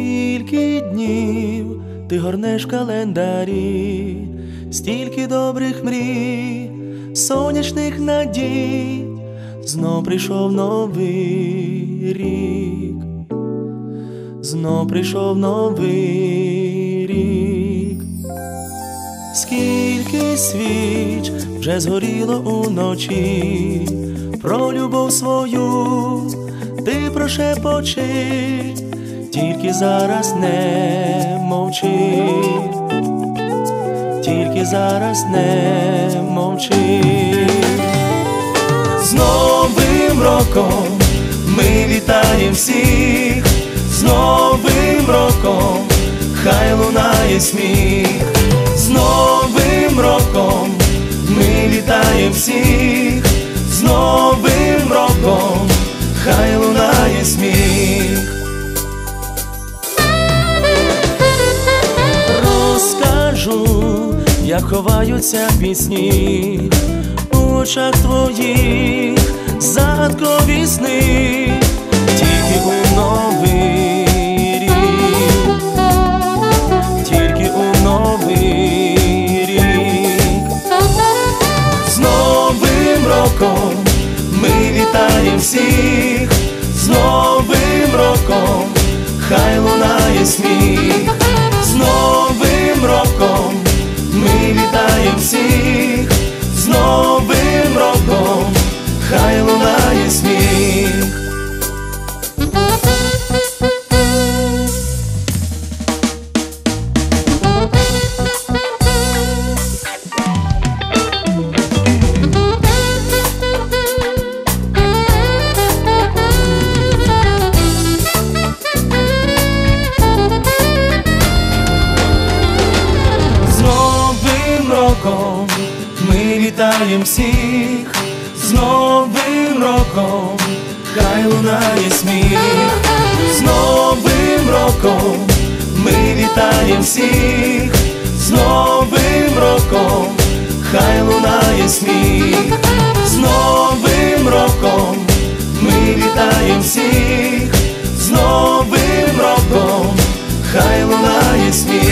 Скільки днів ти горнеш календарі, стільки добрих мрій, сонячних надій, знов прийшов новий рік, знов прийшов новий рік, скільки свіч вже згоріло уночі, про любов свою ти прошепочи зараз не мовчи, тільки зараз не мовчи. З Новим роком ми вітаємо всіх, з Новим роком хай лунає сміх, з Новим роком ми вітаємо всіх, як ховаються пісні. У очах твоїх загадкові сни, тільки у новий рік, тільки у новий рік, з Новим роком ми вітаємо всіх, з Новим роком хай лунає сміх. вітаєм всіх з новим роком, хай лунає сміх, з новим роком. Ми вітаєм всіх, з новим роком, хай лунає сміх, з новим роком. Ми вітаєм всіх, з новим роком, хай лунає сміх.